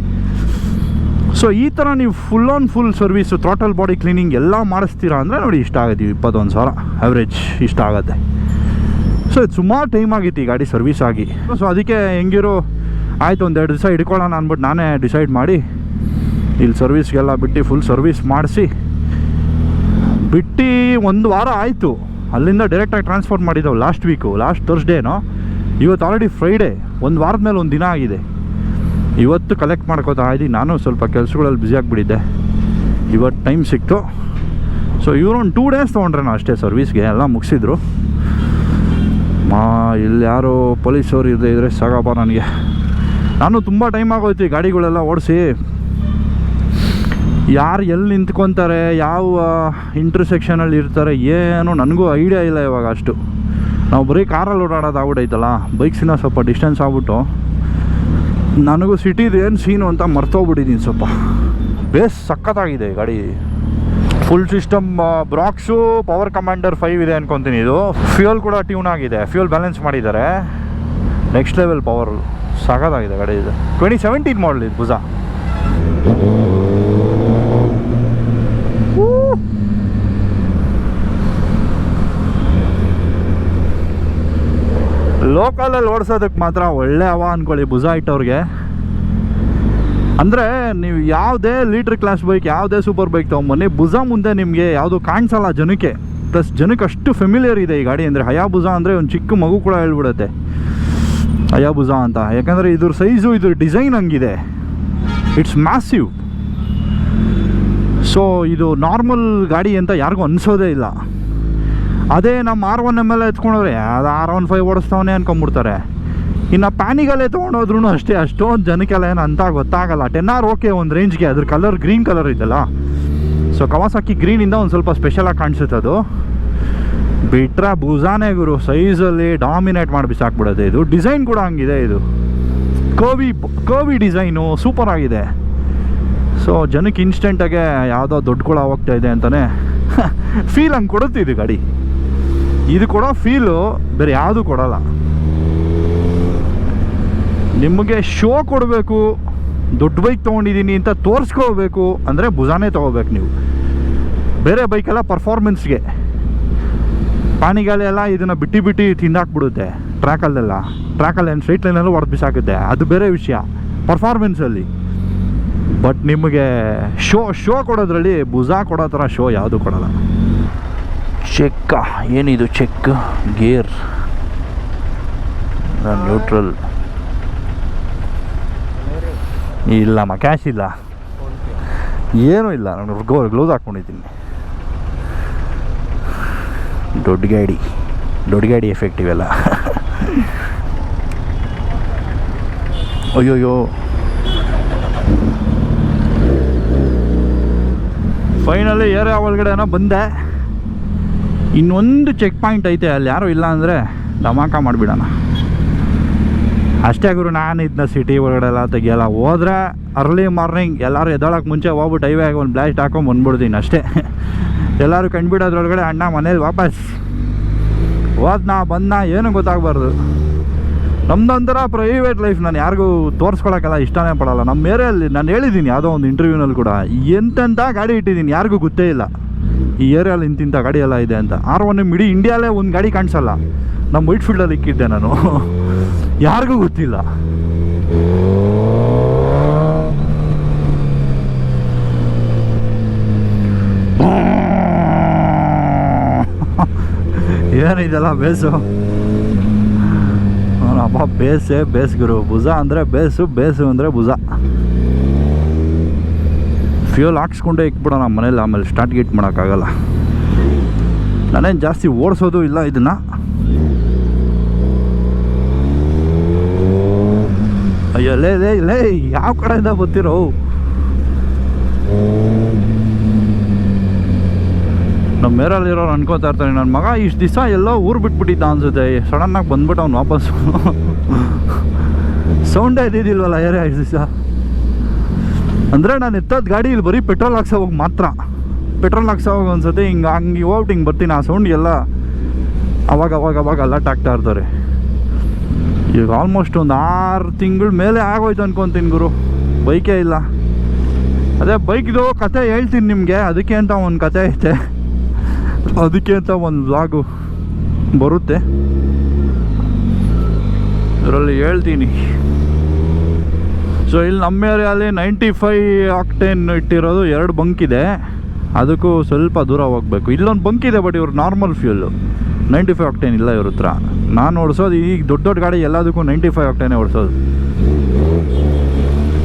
ಸೊ ಈ ಥರ ನೀವು full on full service throttle body cleaning ಎಲ್ಲ ಮಾಡಿಸ್ತೀರಾ ಅಂದರೆ ನೋಡಿ ಇಷ್ಟ ಆಗುತ್ತೆ. ಇಪ್ಪತ್ತೊಂದು ಸಾವಿರ ಆವ್ರೇಜ್ ಇಷ್ಟ ಆಗುತ್ತೆ. ಸೊ ಇದು ಸುಮಾರು ಟೈಮ್ ಆಗಿತ್ತು ಈ ಗಾಡಿ ಸರ್ವಿಸ್ ಆಗಿ. ಸೊ ಅದಕ್ಕೆ ಹೆಂಗಿರೋ, ಆಯಿತು ಒಂದು ಎರಡು ದಿವಸ ಹಿಡ್ಕೊಳ್ಳೋಣ ಅಂದ್ಬಿಟ್ಟು ನಾನೇ ಡಿಸೈಡ್ ಮಾಡಿ ಇಲ್ಲಿ ಸರ್ವಿಸ್ಗೆಲ್ಲ ಬಿಟ್ಟು ಫುಲ್ ಸರ್ವಿಸ್ ಮಾಡಿಸಿ, ಬಿಟ್ಟು ಒಂದು ವಾರ ಆಯಿತು. ಅಲ್ಲಿಂದ ಡೈರೆಕ್ಟಾಗಿ ಟ್ರಾನ್ಸ್ಫರ್ ಮಾಡಿದ್ದೆವು ಲಾಸ್ಟ್ ವೀಕು ಲಾಸ್ಟ್ ಥರ್ಸ್ಡೇನೋ ಇವತ್ತು ಆಲ್ರೆಡಿ ಫ್ರೈಡೇ ಒಂದು ವಾರದ ಮೇಲೆ ಒಂದು ದಿನ ಆಗಿದೆ. ಇವತ್ತು ಕಲೆಕ್ಟ್ ಮಾಡ್ಕೋತಾ ಇದ್ದೀನಿ. ನಾನು ಸ್ವಲ್ಪ ಕೆಲಸಗಳಲ್ಲಿ ಬ್ಯುಸಿ ಆಗಿಬಿಟ್ಟಿದ್ದೆ. ಇವತ್ತು ಟೈಮ್ ಸಿಕ್ತು. ಸೊ ಇವರು ಒಂದು ಟೂ ಡೇಸ್ ತೊಗೊಂಡ್ರೆ ಅಷ್ಟೇ ಸರ್ವಿಸ್ಗೆ ಎಲ್ಲ ಮುಗಿಸಿದ್ರು. ಮಾ, ಇಲ್ಲಿ ಯಾರೋ ಪೊಲೀಸವ್ರು ಇರದೇ ಇದ್ರೆ ಸಾಗಪ್ಪ ನನಗೆ. ನಾನು ತುಂಬ ಟೈಮ್ ಆಗೋಯ್ತು ಈ ಗಾಡಿಗಳೆಲ್ಲ ಓಡಿಸಿ. ಯಾರು ಎಲ್ಲಿ ನಿಂತ್ಕೊತಾರೆ, ಯಾವ ಇಂಟರ್ಸೆಕ್ಷನಲ್ಲಿ ಇರ್ತಾರೆ ಏನು ನನಗೂ ಐಡಿಯಾ ಇಲ್ಲ ಇವಾಗ ಅಷ್ಟು. ನಾವು ಬರೀ ಕಾರಲ್ಲಿ ಓಡಾಡೋದು ಆಗ್ಬಿಟ್ಟೈತಲ್ಲ ಬೈಕ್ಸಿನ ಸ್ವಲ್ಪ ಡಿಸ್ಟೆನ್ಸ್ ಆಗ್ಬಿಟ್ಟು. ನನಗೂ ಸಿಟಿದು ಏನು ಸೀನು ಅಂತ ಮರ್ತೋಗ್ಬಿಟ್ಟಿದ್ದೀನಿ ಸ್ವಲ್ಪ. ಬೇಸ್ ಸಖತ್ತಾಗಿದೆ ಈ ಗಾಡಿ. Full system Brocks power commander five ಇದೆ ಅನ್ಕೊತೀನಿ ಇದು. ಫ್ಯೂಯಲ್ ಕೂಡ ಟ್ಯೂನ್ ಆಗಿದೆ ಫ್ಯೂಯಲ್ ಬ್ಯಾಲೆನ್ಸ್ ಮಾಡಿದ್ದಾರೆ. ನೆಕ್ಸ್ಟ್ ಲೆವೆಲ್ ಪವರ್ ಸಖತ್ತಾಗಿದೆ ಗಾಡಿ ಇದು. ಟ್ವೆಂಟಿ ಸೆವೆಂಟೀನ್ ಮಾಡಲ್ ಇದು ಭುಜ. ಲೋಕಲಲ್ಲಿ ಓಡಿಸೋದಕ್ಕೆ ಮಾತ್ರ ಒಳ್ಳೆ ಹವ ಅಂದ್ಕೊಳ್ಳಿ ಭುಜ ಇಟ್ಟವ್ರಿಗೆ. ಅಂದರೆ ನೀವು ಯಾವುದೇ ಲೀಟ್ರ್ ಕ್ಲಾಸ್ ಬೈಕ್, ಯಾವುದೇ ಸೂಪರ್ ಬೈಕ್ ತೊಗೊಂಬನ್ನಿ, ಭುಜ ಮುಂದೆ ನಿಮಗೆ ಯಾವುದು ಕಾಣಿಸಲ್ಲ ಜನಕ್ಕೆ. ಪ್ಲಸ್ ಜನಕ್ಕೆ ಅಷ್ಟು ಫೆಮಿಲಿಯರ್ ಇದೆ ಈ ಗಾಡಿ ಅಂದರೆ ಹಯಾಬುಜ ಅಂದರೆ ಒಂದು ಚಿಕ್ಕ ಮಗು ಕೂಡ ಹೇಳ್ಬಿಡುತ್ತೆ. ಹಯಾಬುಜ ಅಂತ. ಯಾಕಂದರೆ ಇದ್ರ ಸೈಜು ಇದ್ರ ಡಿಸೈನ್ ಹಂಗಿದೆ. ಇಟ್ಸ್ ಮ್ಯಾಸಿವ್ ಸೊ ಇದು ನಾರ್ಮಲ್ ಗಾಡಿ ಅಂತ ಯಾರಿಗೂ ಅನಿಸೋದೇ ಇಲ್ಲ. ಅದೇ ನಮ್ಮ ಆರ್ ಒನ್ ಎಂ ಎಲ್ ಎತ್ಕೊಂಡವ್ರೆ, ಅದು ಆರ್ ಒನ್ ಫೈವ್ ಓಡಿಸ್ತಾವನೆ ಅನ್ಕೊಂಬಿಡ್ತಾರೆ. ಇನ್ನು ಪ್ಯಾನಿಗಲ್ಲೇ ತೊಗೊಂಡೋದ್ರೂ ಅಷ್ಟೇ, ಅಷ್ಟೊಂದು ಜನಕ್ಕೆಲ್ಲ ಏನು ಅಂತ ಗೊತ್ತಾಗಲ್ಲ. ಟೆನ್ ಆರ್ ಓಕೆ ಒಂದು ರೇಂಜ್ಗೆ ಅದ್ರ ಕಲರ್ ಗ್ರೀನ್ ಕಲರ್ ಇದೆಯಲ್ಲ ಸೊ ಕವಾಸಾಕಿ ಗ್ರೀನಿಂದ ಒಂದು ಸ್ವಲ್ಪ ಸ್ಪೆಷಲಾಗಿ ಕಾಣಿಸುತ್ತೆ ಅದು. ಬಿಟ್ರೆ ಬುಜಾನೆ ಗುರು ಸೈಜಲ್ಲಿ ಡಾಮಿನೇಟ್ ಮಾಡಿ ಬಿಸಾಕ್ಬಿಡೋದು ಇದು. ಡಿಸೈನ್ ಕೂಡ ಹಂಗಿದೆ ಇದು. ಕೋವಿ ಕೋವಿ ಡಿಸೈನು ಸೂಪರ್ ಆಗಿದೆ. ಸೊ ಜನಕ್ಕೆ ಇನ್ಸ್ಟೆಂಟಾಗೆ ಯಾವುದೋ ದೊಡ್ಡ ಕೊಳ ಹೋಗ್ತಾ ಇದೆ ಅಂತಲೇ ಫೀಲ್ ಹಂಗೆ ಕೊಡುತ್ತೆ ಇದು ಗಾಡಿ. ಇದು ಕೊಡೋ ಫೀಲು ಬೇರೆ ಯಾವುದು ಕೊಡಲ್ಲ. ನಿಮಗೆ ಶೋ ಕೊಡಬೇಕು, ದೊಡ್ಡ ಬೈಕ್ ತೊಗೊಂಡಿದ್ದೀನಿ ಅಂತ ತೋರಿಸ್ಕೋಬೇಕು ಅಂದರೆ ಭುಜಾನೇ ತೊಗೋಬೇಕು ನೀವು. ಬೇರೆ ಬೈಕೆಲ್ಲ ಪರ್ಫಾರ್ಮೆನ್ಸ್ಗೆ ಪಾನಿಗಾಲಿ ಎಲ್ಲ ಇದನ್ನು ಬಿಟ್ಟು ಬಿಟ್ಟು ತಿಂದಾಕ್ಬಿಡುತ್ತೆ ಟ್ರ್ಯಾಕಲ್ಲೆಲ್ಲ ಟ್ರ್ಯಾಕಲ್ಲಿ ಏನು ಸ್ಟ್ರೈಟ್ ಲೈನಲ್ಲೂ ಹೊಡೆದು ಬಿಸಾಕುತ್ತೆ. ಅದು ಬೇರೆ ವಿಷಯ ಪರ್ಫಾರ್ಮೆನ್ಸಲ್ಲಿ ಬಟ್ ನಿಮಗೆ ಶೋ ಶೋ ಕೊಡೋದ್ರಲ್ಲಿ ಭುಜಾ ಕೊಡೋ ಥರ ಶೋ ಯಾವುದು ಕೊಡಲ್ಲ. ಚೆಕ್ಕ, ಏನಿದು ಚೆಕ್ ಗೇರ್. ನ್ಯೂಟ್ರಲ್ ಇಲ್ಲಮ್ಮ ಕ್ಯಾಶ್ ಇಲ್ಲ. ಏನೂ ಇಲ್ಲ, ನಾನು ಗೋ ಗ್ಲೋಸ್ ಹಾಕ್ಕೊಂಡಿದ್ದೀನಿ ದೊಡ್ಡ ಗಾಡಿ. ದೊಡ್ಡ ಗಾಡಿ ಎಫೆಕ್ಟ್ ಇವೆಲ್ಲ. ಅಯ್ಯೋಯ್ಯೋ. ಫೈನಲಿ ಏರ್ಯಾ ಒಳಗಡೆ ಏನೋ ಬಂದೆ. ಇನ್ನೊಂದು ಚೆಕ್ ಪಾಯಿಂಟ್ ಐತೆ, ಅಲ್ಲಿ ಯಾರೂ ಇಲ್ಲ ಅಂದರೆ ಧಮಾಕ ಮಾಡಿಬಿಡೋಣ. ಅಷ್ಟೇ ಗುರು, ನಾನು ಇದನ್ನ ಸಿಟಿ ಒಳಗಡೆ ಎಲ್ಲ ತೆಗಿಯಲ್ಲ ಹೋದ್ರೆ ಅರ್ಲಿ ಮಾರ್ನಿಂಗ್ ಎಲ್ಲರೂ ಎದ್ದೊಳಕ್ಕೆ ಮುಂಚೆ ಹೋಗ್ಬಿಟ್ಟು ಹೈವೇ ಒಂದು ಬ್ಲಾಸ್ಟ್ ಹಾಕೊಂಡು ಬಂದ್ಬಿಡ್ತೀನಿ ಅಷ್ಟೇ. ಎಲ್ಲರೂ ಕಂಡುಬಿಡೋದ್ರೊಳಗಡೆ ಅಣ್ಣ ಮನೇಲಿ ವಾಪಸ್. ಹೋದ್ನ ಬಂದ ಏನೂ ಗೊತ್ತಾಗಬಾರ್ದು. ನಮ್ಮದೊಂಥರ ಪ್ರೈವೇಟ್ ಲೈಫ್ ನಾನು ಯಾರಿಗೂ ತೋರಿಸ್ಕೊಳಕ್ಕೆಲ್ಲ ಇಷ್ಟನೇ ಪಡೋಲ್ಲ. ನಮ್ಮ ಏರಿಯಲ್ಲಿ ನಾನು ಹೇಳಿದ್ದೀನಿ, ಯಾವುದೋ ಒಂದು ಇಂಟರ್ವ್ಯೂನಲ್ಲಿ ಕೂಡ. ಎಂತೆಂಥ ಗಾಡಿ ಇಟ್ಟಿದ್ದೀನಿ, ಯಾರಿಗೂ ಗೊತ್ತೇ ಇಲ್ಲ. ಈ ಏರಿಯಲ್ಲಿ ಇಂತಿಂಥ ಗಾಡಿ ಎಲ್ಲ ಇದೆ ಅಂತ. ಆರ್ ಒನ್ ಎಂ ಇಡೀ ಇಂಡಿಯಾಲೇ ಒಂದು ಗಾಡಿ ಕಾಣಿಸಲ್ಲ. ನಮ್ಮ ವೈಟ್ ಫೀಲ್ಡಲ್ಲಿ ಇಕ್ಕಿದ್ದೆ ನಾನು. ಯಾರಿಗೂ ಗೊತ್ತಿಲ್ಲ. ಏನಿದೆಲ್ಲ ಬೇಸು? ಅಪ್ಪ ಬೇಸೇ ಬೇಸ್ ಗುರು. ಭುಜ ಅಂದರೆ ಬೇಸು ಬೇಸು ಅಂದರೆ ಭುಜ. ಫ್ಯೂಲ್ ಹಾಕ್ಸ್ಕೊಂಡೇ ಇಕ್ಬಿಡೋಣ ಮನೇಲಿ, ಆಮೇಲೆ ಸ್ಟಾರ್ಟ್ ಗೇಟ್ ಮಾಡೋಕ್ಕಾಗಲ್ಲ. ನಾನೇನು ಜಾಸ್ತಿ ಓಡಿಸೋದು ಇಲ್ಲ ಇದನ್ನು. ಅಯ್ಯೋ, ಲೇ ಲೇ ಲೇ, ಯಾವ ಕಡೆಯಿಂದ ಬರ್ತಿರೋ? ನಮ್ಮ ಮೇರಲ್ಲಿರೋರು ಅನ್ಕೋತಾ ಇರ್ತಾನೆ ನನ್ನ ಮಗ ಇಷ್ಟು ದಿವಸ ಎಲ್ಲೋ ಊರು ಬಿಟ್ಬಿಟ್ಟಿದ್ದ ಅನ್ಸುತ್ತೆ. ಸಡನ್ನಾಗಿ ಬಂದ್ಬಿಟ್ಟು ಅವ್ನು ವಾಪಸ್ಸು ಸೌಂಡೇ ಇದ್ದಿದ್ದಿಲ್ವಲ್ಲ ಯಾರೇ ಇಷ್ಟು ದಿವಸ? ಅಂದರೆ ನಾನು ಎತ್ತದ ಗಾಡಿ ಇಲ್ಲಿ ಬರೀ ಪೆಟ್ರೋಲ್ ಹಾಕ್ಸೋ ಹೋಗಿ ಮಾತ್ರ ಪೆಟ್ರೋಲ್ ಹಾಕ್ಸೋ ಹೋಗಿ ಅನ್ಸುತ್ತೆ ಹಿಂಗೆ ಹಂಗೆ ಹೋಗ್ಬಿಟ್ಟು ಹಿಂಗೆ ಬರ್ತೀನಿ, ಆ ಸೌಂಡ್ ಎಲ್ಲ ಅವಾಗ ಅವಾಗ ಅವಾಗ ಅಲರ್ಟ್ ಆಗ್ತಾ ಇರ್ತಾರೆ ಈಗ ಆಲ್ಮೋಸ್ಟ್ ಒಂದು ಆರು ತಿಂಗಳ ಮೇಲೆ ಆಗೋಯ್ತು ಅನ್ಕೊತೀನಿ ಗುರು. ಬೈಕೇ ಇಲ್ಲ. ಅದೇ ಬೈಕ್ದು ಕತೆ ಹೇಳ್ತೀನಿ ನಿಮಗೆ, ಅದಕ್ಕೆ ಅಂತ ಒಂದು ಕತೆ ಐತೆ. ಅದಕ್ಕೆ ಅಂತ ಒಂದು ವ್ಲಾಗು ಬರುತ್ತೆ. ಅದರಲ್ಲಿ ಹೇಳ್ತೀನಿ. ಸೊ ಇಲ್ಲಿ ನಮ್ಮ ಏರಿಯಲ್ಲಿ ನೈಂಟಿ ಫೈ ಆಕ್ಟೇನ್ ಇಟ್ಟಿರೋದು ಎರಡು ಬಂಕ್ ಇದೆ. ಅದಕ್ಕೂ ಸ್ವಲ್ಪ ದೂರ ಹೋಗ್ಬೇಕು. ಇಲ್ಲೊಂದು ಬಂಕ್ ಇದೆ ಬಟ್ ಇವರು normal fuel ninety five octane ಇಲ್ಲ ಇವ್ರ ಹತ್ರ. ನಾನು ಓಡಿಸೋದು ಈಗ ದೊಡ್ಡ ದೊಡ್ಡ ಗಾಡಿ ಎಲ್ಲದಕ್ಕೂ ನೈಂಟಿ ಫೈವ್ ಆಕ್ಟೇನೇ ಓಡಿಸೋದು.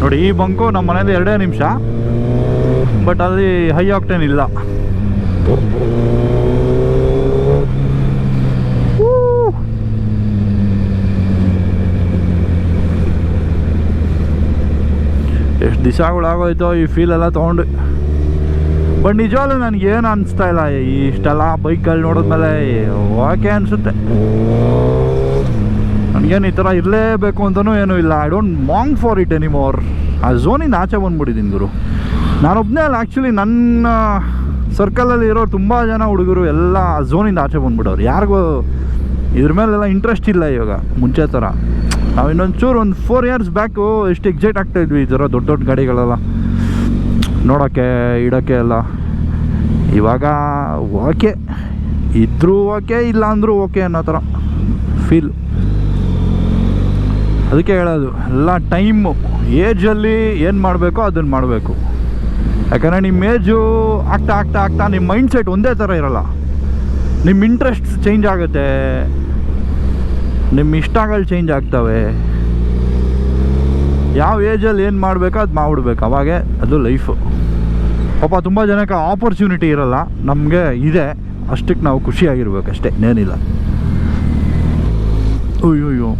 ನೋಡಿ, ಈ ಬಂಕು ನಮ್ಮ ಮನೇಲಿ ಎರಡೇ ನಿಮಿಷ. ಬಟ್ ಅಲ್ಲಿ ಹೈ ಆಕ್ಟೇನ್ ಇಲ್ಲ ಎಷ್ಟು ದಿವಸಗಳಾಗೋಯ್ತೋ ಈ ಫೀಲ್ ಎಲ್ಲ ತೊಗೊಂಡು. ಬಟ್ ನಿಜವಾಗ್ಲೂ ಏನು ಅನಿಸ್ತಾ ಇಲ್ಲ ಇಷ್ಟೆಲ್ಲ ಬೈಕಲ್ಲಿ ನೋಡಿದ್ಮೇಲೆ ಓಕೆ ಅನಿಸುತ್ತೆ. ನನಗೇನು ಈ ಥರ ಇರಲೇಬೇಕು ಅಂತಲೂ ಏನೂ ಇಲ್ಲ. I don't long for it anymore ಆ ಝೋನಿಂದ ಆಚೆ ಬಂದ್ಬಿಟ್ಟಿದ್ದೀನಿ ಗುರು. ನಾನೊಬ್ಬನೇ ಅಲ್ಲ ಆ್ಯಕ್ಚುಲಿ ನನ್ನ ಸರ್ಕಲಲ್ಲಿ ಇರೋ ತುಂಬ ಜನ ಹುಡುಗರು ಎಲ್ಲ ಆ ಝೋನಿಂದ ಆಚೆ ಬಂದ್ಬಿಡೋರು ಯಾರಿಗೂ ಇದ್ರ ಮೇಲೆಲ್ಲ ಇಂಟ್ರೆಸ್ಟ್ ಇಲ್ಲ ಇವಾಗ, ಮುಂಚೆ ಥರ ನಾವು ಇನ್ನೊಂದು ಚೂರು ಒಂದು ಫೋರ್ ಇಯರ್ಸ್ ಬ್ಯಾಕು ಎಷ್ಟು ಎಕ್ಸೈಟ್ ಆಗ್ತಾ ಇದ್ವಿ ಈ ಥರ ದೊಡ್ಡ ದೊಡ್ಡ ಗಾಡಿಗಳೆಲ್ಲ. ನೋಡೋಕ್ಕೆ ಇಡೋಕ್ಕೆ ಎಲ್ಲ. ಇವಾಗ ಓಕೆ ಇದ್ರೂ ಓಕೆ ಇಲ್ಲ ಅಂದರೂ ಓಕೆ ಅನ್ನೋ ಥರ ಫೀಲ್ ಅದಕ್ಕೆ ಹೇಳೋದು, ಎಲ್ಲ ಟೈಮು ಏಜಲ್ಲಿ ಏನು ಮಾಡಬೇಕೋ ಅದನ್ನು ಮಾಡಬೇಕು. ಯಾಕಂದರೆ ನಿಮ್ಮ ಏಜು ಆಗ್ತಾ ಆಗ್ತಾ ಆಗ್ತಾ ನಿಮ್ಮ ಮೈಂಡ್ ಸೆಟ್ ಒಂದೇ ಥರ ಇರಲ್ಲ. ನಿಮ್ಮ ಇಂಟ್ರೆಸ್ಟ್ ಚೇಂಜ್ ಆಗುತ್ತೆ. ನಿಮ್ಮ ಇಷ್ಟಗಳು ಚೇಂಜ್ ಆಗ್ತವೆ. ಯಾವ ಏಜಲ್ಲಿ ಏನು ಮಾಡಬೇಕೋ ಅದು ಮಾಡ್ಬಿಡ್ಬೇಕು ಅವಾಗೆ ಅದು ಲೈಫು ಪಾಪ ತುಂಬ ಜನಕ್ಕೆ ಆಪರ್ಚುನಿಟಿ ಇರಲ್ಲ. ನಮಗೆ ಇದೆ. ಅಷ್ಟಕ್ಕೆ ನಾವು ಖುಷಿಯಾಗಿರ್ಬೇಕು ಅಷ್ಟೇ ಇನ್ನೇನಿಲ್ಲ ಅಯ್ಯೋ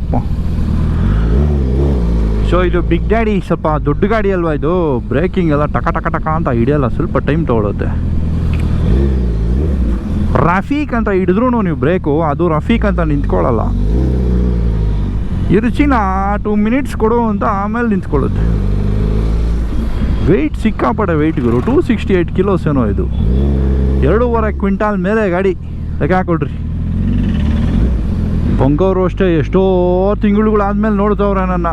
ಸೊ ಇದು ಬಿಗ್ ಡ್ಯಾಡಿ ಸ್ವಲ್ಪ ದೊಡ್ಡ ಗಾಡಿ ಅಲ್ವಾ ಇದು? ಬ್ರೇಕಿಂಗ್ ಎಲ್ಲ ಟಕ ಟಕ ಟಕ ಅಂತ ಹಿಡಿಯಲ್ಲ. ಸ್ವಲ್ಪ ಟೈಮ್ ತೊಗೊಳುತ್ತೆ. ರಫೀಕ್ ಅಂತ ಹಿಡಿದ್ರೂ ನೀವು ಬ್ರೇಕು ಅದು ರಫೀಕ್ ಅಂತ ನಿಂತ್ಕೊಳ್ಳಲ್ಲ. ಇರುಚಿನ ಟೂ ಮಿನಿಟ್ಸ್ ಕೊಡು ಅಂತ ಆಮೇಲೆ ನಿಂತ್ಕೊಳ್ಳುತ್ತೆ. ವೆಯ್ಟ್ ಸಿಕ್ಕಾಪಟ್ಟೆ ವೆಯ್ಟ್ ಗುರು. ಟೂ ಸಿಕ್ಸ್ಟಿ ಏಯ್ಟ್ ಕಿಲೋಸ್ ಏನೋ ಇದು. ಎರಡೂವರೆ ಕ್ವಿಂಟಾಲ್ ಮೇಲೆ ಗಾಡಿ ಲೆಕ್ಕ ಹಾಕೊಳ್ರಿ. ಬಂಗೋರು ಅಷ್ಟೇ ಎಷ್ಟೋ ತಿಂಗಳುಗಳಾದ್ಮೇಲೆ ನೋಡ್ತವ್ರೆ ನನ್ನ.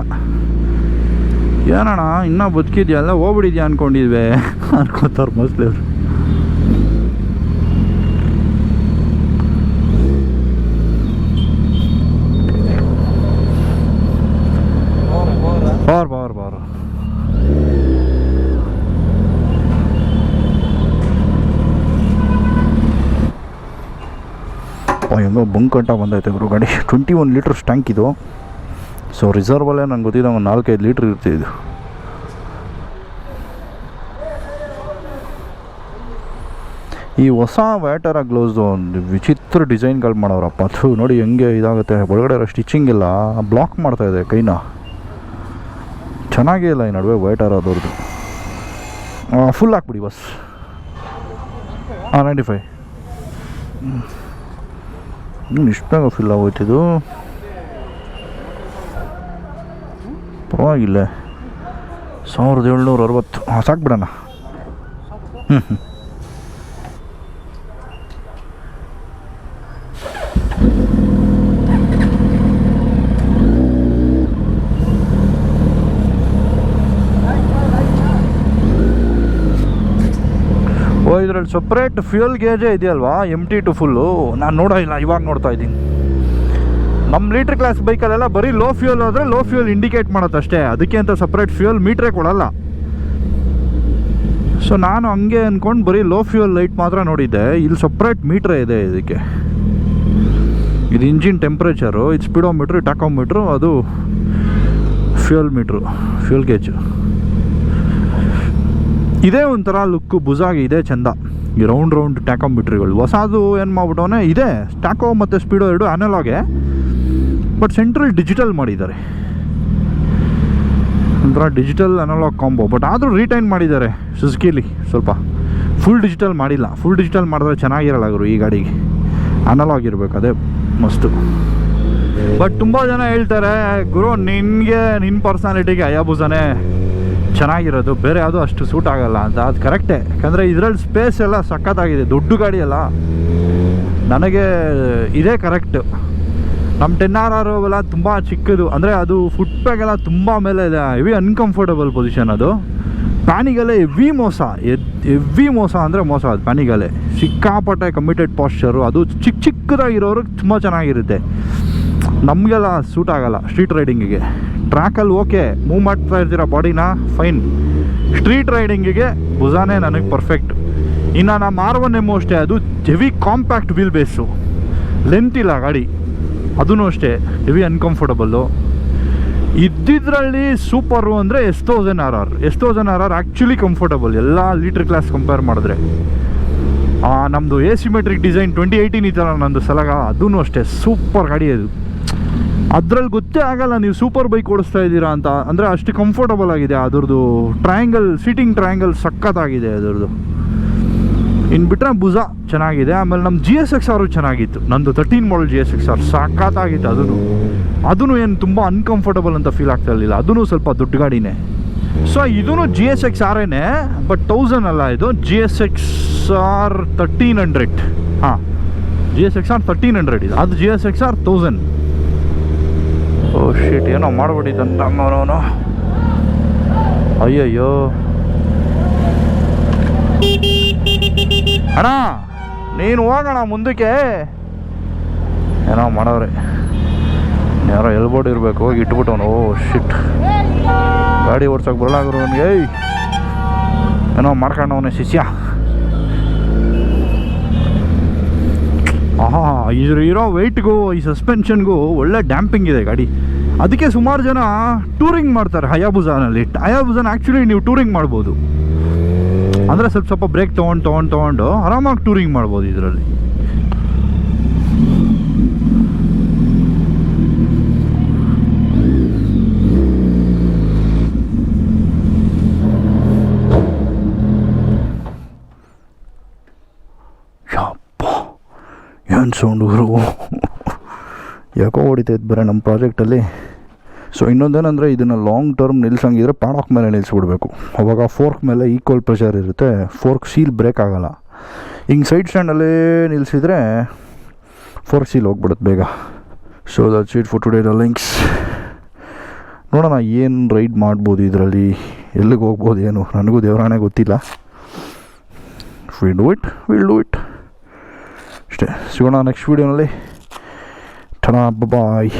ಏನಣ್ಣ, ಇನ್ನೂ ಬದುಕಿದ್ಯಲ್ಲ ಹೋಗ್ಬಿಡಿದ್ಯಾ ಅಂದ್ಕೊಂಡಿದ್ವಿ ಅನ್ಕೋತಾರೆ ಮೋಸ್ಟ್ಲಿ ಅವರು ಬಾರ್ ಬಾರ್ ಬಾರ್ ಹೆಂಗೋ ಬಂಕ್ ಅಂತ ಬಂದೈತೆ ಗುರು ಗಾಡಿ. ಟ್ವೆಂಟಿ ಒನ್ ಲೀಟರ್ಸ್ ಟ್ಯಾಂಕ್ ಇದು ಸೊ ರಿಸರ್ವಲ್ಲೇ ನಂಗೆ ಗೊತ್ತಿದೆ ಒಂದು ನಾಲ್ಕೈದು ಲೀಟ್ರ್ ಇರುತ್ತೆ ಇದು. ಈ ಹೊಸ ವ್ಯಾಟರ ಗ್ಲೌಸ್ದು ಒಂದು ವಿಚಿತ್ರ ಡಿಸೈನ್ಗಳು ಮಾಡೋರಪ್ಪ. ಥೂ, ನೋಡಿ ಹೆಂಗೆ ಇದಾಗುತ್ತೆ. ಒಳಗಡೆ ಸ್ಟಿಚಿಂಗ್ ಇಲ್ಲ ಬ್ಲಾಕ್ ಮಾಡ್ತಾ ಇದೆ ಕೈನ. ಚೆನ್ನಾಗೇ ಇಲ್ಲ ಈ ನಡುವೆ ವೈಟರ್ ಅದರದ್ದು ಫುಲ್ ಹಾಕ್ಬಿಡಿ ಬಸ್. ಹಾಂ ನೈಂಟಿ ಫೈವ್ ಇಷ್ಟು ಬೇಗ ಫಿಲ್ ಆಗೋಯ್ತಿದು ಪರವಾಗಿಲ್ಲ ಸಾವಿರದ ಏಳ್ನೂರ ಅರವತ್ತು ಹಾಂ ಸಾಕ್ಬಿಡೋಣ ಹ್ಞೂ ಹ್ಞೂ ಇದರಲ್ಲಿ ಸಪ್ರೇಟ್ ಫ್ಯೂಯಲ್ ಗೇಜೇ ಇದೆಯಲ್ವಾ? ಎಂ ಟಿ ಟು ಫುಲ್ಲು ನಾನು ನೋಡೋ ಇಲ್ಲ, ಇವಾಗ ನೋಡ್ತಾ ಇದ್ದೀನಿ. ನಮ್ಮ ಲೀಟ್ರ್ ಕ್ಲಾಸ್ ಬೈಕಲ್ಲೆಲ್ಲ ಬರೀ ಲೋ ಫ್ಯೂಯಲ್ ಆದರೆ ಲೋ ಫ್ಯೂಯಲ್ ಇಂಡಿಕೇಟ್ ಮಾಡುತ್ತೆ ಅಷ್ಟೇ. ಅದಕ್ಕೆ ಅಂತ ಸಪ್ರೇಟ್ ಫ್ಯೂಯಲ್ ಮೀಟ್ರೇ ಕೊಡಲ್ಲ. ಸೊ ನಾನು ಹಂಗೆ ಅಂದ್ಕೊಂಡು ಬರೀ ಲೋ ಫ್ಯೂಯಲ್ ಲೈಟ್ ಮಾತ್ರ ನೋಡಿದ್ದೆ. ಇಲ್ಲಿ ಸಪ್ರೇಟ್ ಮೀಟ್ರೇ ಇದೆ ಇದಕ್ಕೆ. ಇದು ಇಂಜಿನ್ ಟೆಂಪ್ರೇಚರು ಇದು ಸ್ಪೀಡೋಮೀಟ್ರು ಟಾಕೋಮೀಟ್ರು ಅದು ಫ್ಯೂಯಲ್ ಮೀಟ್ರು ಫ್ಯೂಯಲ್ ಗೇಜು ಇದೇ ಒಂಥರ ಲುಕ್ಕು ಬುಜಾಗಿ ಇದೆ, ಚಂದ. ಈ ರೌಂಡ್ ರೌಂಡ್ ಟ್ಯಾಕೋಮೀಟ್ರಿಗಳು ಹೊಸದು ಏನು ಮಾಡ್ಬಿಟ್ಟವನೇ, ಇದೆ. ಟ್ಯಾಕೋ ಮತ್ತು ಸ್ಪೀಡೋ ಎರಡು ಅನಲಾಗೆ ಬಟ್ ಸೆಂಟ್ರಲ್ ಡಿಜಿಟಲ್ ಮಾಡಿದ್ದಾರೆ. ಒಂಥರ ಡಿಜಿಟಲ್ ಅನಲಾಗ್ ಕಾಂಬೋ ಬಟ್ ಆದರೂ ರಿಟೈನ್ ಮಾಡಿದ್ದಾರೆ ಸುಸ್ಕಿಲಿ ಸ್ವಲ್ಪ. ಫುಲ್ ಡಿಜಿಟಲ್ ಮಾಡಿಲ್ಲ. ಫುಲ್ ಡಿಜಿಟಲ್ ಮಾಡಿದ್ರೆ ಚೆನ್ನಾಗಿರಲ್ಲ ಗುರು ಈ ಗಾಡಿಗೆ. ಅನಲಾಗ್ ಇರಬೇಕು, ಅದೇ ಮಸ್ತು. ಬಟ್ ತುಂಬ ಜನ ಹೇಳ್ತಾರೆ, ಗುರು, ನಿನಗೆ ನಿನ್ನ ಪರ್ಸನಾಲಿಟಿಗೆ ಅಯಾಬುಜಾನೇ ಚೆನ್ನಾಗಿರೋದು, ಬೇರೆ ಯಾವುದು ಅಷ್ಟು ಸೂಟ್ ಆಗಲ್ಲ ಅಂತ. ಅದು ಕರೆಕ್ಟೇ ಯಾಕಂದರೆ ಇದರಲ್ಲಿ ಸ್ಪೇಸ್ ಎಲ್ಲ ಸಖತ್ತಾಗಿದೆ, ದೊಡ್ಡ ಗಾಡಿ ಅಲ್ಲ. ನನಗೆ ಇದೇ ಕರೆಕ್ಟ್ ನಮ್ಮ ಟೆನ್ ಆರ್ ಆರ್ ಎಲ್ಲ ತುಂಬ ಚಿಕ್ಕದು. ಅಂದರೆ ಅದು ಫುಟ್ ಪ್ಯಾಗ್ ಎಲ್ಲ ತುಂಬ ಮೇಲೆ ಇದೆ. ಹೆವಿ ಅನ್ಕಂಫರ್ಟಬಲ್ ಪೊಸಿಷನ್ ಅದು. ಪ್ಯಾನಿಗಲ್ಲೇ ಹೆವಿ ಮೋಸ. ಹೆವಿ ಮೋಸ ಅಂದರೆ ಮೋಸ ಅದು ಪ್ಯಾನಿಗಲ್ಲೇ. ಸಿಕ್ಕಾಪಟ್ಟೆ ಕಮಿಟೆಡ್ ಪಾಶ್ಚರು ಅದು ಚಿಕ್ಕ ಚಿಕ್ಕದಾಗಿರೋರು ತುಂಬ ಚೆನ್ನಾಗಿರುತ್ತೆ. ನಮಗೆಲ್ಲ ಸೂಟ್ ಆಗಲ್ಲ ಸ್ಟ್ರೀಟ್ ರೈಡಿಂಗಿಗೆ ಟ್ರ್ಯಾಕಲ್ಲಿ ಓಕೆ, ಮೂವ್ ಮಾಡ್ತಾ ಇರ್ತೀರ ಬಾಡಿನ, ಫೈನ್. ಸ್ಟ್ರೀಟ್ ರೈಡಿಂಗಿಗೆ ಭುಜಾನೇ ನನಗೆ ಪರ್ಫೆಕ್ಟ್ ಇನ್ನು ನಮ್ಮ ಆರ್ ಒನ್ ಎಮ್ಮು ಅಷ್ಟೇ, ಅದು heavy compact wheel base length ಇಲ್ಲ ಗಾಡಿ. ಅದೂ ಅಷ್ಟೇ, ಹೆವಿ ಅನ್ಕಂಫರ್ಟಬಲ್ಲು ಇದ್ದಿದ್ರಲ್ಲಿ ಸೂಪರು ಅಂದರೆ S thousand R R S thousand R R actually comfortable ಎಲ್ಲ ಲೀಟ್ರ್ ಕ್ಲಾಸ್ ಕಂಪೇರ್ ಮಾಡಿದ್ರೆ. ನಮ್ಮದು asymmetric design twenty eighteen ಈ ಥರ ನಂದು ಸಲಗ ಅದೂ ಅಷ್ಟೇ ಸೂಪರ್ ಗಾಡಿ ಅದು. ಅದ್ರಲ್ಲಿ ಗೊತ್ತೇ ಆಗಲ್ಲ ನೀವು ಸೂಪರ್ ಬೈಕ್ ಓಡಿಸ್ತಾ ಇದ್ದೀರಾ ಅಂತ. ಅಂದರೆ ಅಷ್ಟು ಕಂಫರ್ಟಬಲ್ ಆಗಿದೆ. ಅದ್ರದ್ದು ಟ್ರಯಾಂಗಲ್ ಸೀಟಿಂಗ್ ಟ್ರಯಾಂಗಲ್ ಸಖತ್ತಾಗಿದೆ ಅದ್ರದ್ದು. ಇನ್ನು ಬಿಟ್ಟರೆ ಭುಜ ಚೆನ್ನಾಗಿದೆ. ಆಮೇಲೆ ನಮ್ಮ ಜಿ ಎಸ್ ಎಕ್ಸ್ ಆರು ಚೆನ್ನಾಗಿತ್ತು. ನಂದು thirteen model G S X R ಸಾಕಾಗಿತ್ತು ಅದೂ ಅದೂ ಏನು ತುಂಬ ಅನ್ಕಂಫರ್ಟಬಲ್ ಅಂತ ಫೀಲ್ ಆಗ್ತಾ ಇರಲಿಲ್ಲ. ಅದೂ ಸ್ವಲ್ಪ ದೊಡ್ಡ ಗಾಡಿನೇ. ಸೊ ಇದೂ ಜಿ ಎಸ್ ಎಕ್ಸ್ ಆರೇನೆ ಬಟ್ ತೌಸಂಡ್ ಅಲ್ಲ ಇದು. G S X R thirteen hundred ಹಾಂ. G S X R thirteen hundred ಇದು. ಅದು G S X R thousand oh shit ಏನೋ ಮಾಡ್ಬಿಟ್ಟಿದ್ದಂತ ಅಮ್ಮನವನು. ಅಯ್ಯಯ್ಯೋ. ಅಣ್ಣ, ನೀನು ಹೋಗೋಣ ಮುಂದಕ್ಕೆ. ಏನೋ ಮಾಡವ್ರೆ. ಯಾರೋ ಎಲ್ಬೋರ್ಡ್ ಇರಬೇಕು, ಹೋಗಿ ಇಟ್ಬಿಟ್ಟವನು. ಓ ಶಿಟ್ ಗಾಡಿ ಓಡ್ಸೋಕೆ ಬರಲ್ಲ ಗುರು ಅವನಿಗೆ. ಏಯ್. ಏನೋ ಮಾಡ್ಕೊಂಡವನೇ ಶಿಷ್ಯ. ಆಹಾ ಇದ್ರ ಇರೋ ವೆಯ್ಟ್ಗೂ ಈ ಸಸ್ಪೆನ್ಷನ್ಗೂ ಒಳ್ಳೆ ಡ್ಯಾಂಪಿಂಗ್ ಇದೆ ಗಾಡಿ. ಅದಕ್ಕೆ ಸುಮಾರು ಜನ ಟೂರಿಂಗ್ ಮಾಡ್ತಾರೆ ಹಯಾಬುಜಾನಲ್ಲಿ. ಹಯಾಬುಜಾನ್ ಆ್ಯಕ್ಚುಲಿ ನೀವು ಟೂರಿಂಗ್ ಮಾಡ್ಬೋದು. ಅಂದರೆ ಸ್ವಲ್ಪ ಸ್ವಲ್ಪ ಬ್ರೇಕ್ ತೊಗೊಂಡು ತೊಗೊಂಡು ತೊಗೊಂಡು ಆರಾಮಾಗಿ ಟೂರಿಂಗ್ ಮಾಡ್ಬೋದು ಇದರಲ್ಲಿ. ಏನು ಸೌಂಡ್ ಯಾಕೋ ಹೊಡಿತೈತೆ ಬರೀ ನಮ್ಮ ಪ್ರಾಜೆಕ್ಟಲ್ಲಿ ಸೊ ಇನ್ನೊಂದೇನೆಂದರೆ ಇದನ್ನು ಲಾಂಗ್ ಟರ್ಮ್ ನಿಲ್ಸಂಗಿದ್ರೆ ಪಾಡಾಕ್ ಮೇಲೆ ನಿಲ್ಲಿಸ್ಬಿಡ್ಬೇಕು ಅವಾಗ ಫೋರ್ಕ್ ಮೇಲೆ ಈಕ್ವಲ್ ಪ್ರೆಷರ್ ಇರುತ್ತೆ ಫೋರ್ಕ್ ಸೀಲ್ ಬ್ರೇಕ್ ಆಗಲ್ಲ. ಹಿಂಗೆ ಸೈಡ್ ಸ್ಟ್ಯಾಂಡಲ್ಲೇ ನಿಲ್ಲಿಸಿದ್ರೆ ಫೋರ್ಕ್ ಸೀಲ್ ಹೋಗ್ಬಿಡುತ್ತೆ ಬೇಗ. So that seat foot today the links ನೋಡೋಣ ಏನು ರೈಡ್ ಮಾಡ್ಬೋದು ಇದರಲ್ಲಿ, ಎಲ್ಲಿಗೆ ಹೋಗ್ಬೋದು ಏನು, ನನಗೂ ದೇವರಾಣೆ ಗೊತ್ತಿಲ್ಲ. Will do it will do it ಅಷ್ಟೇ, ಸಿಗೋಣ ನೆಕ್ಸ್ಟ್ ವೀಡಿಯೋನಲ್ಲಿ ಟನಾ ಬಾಯ್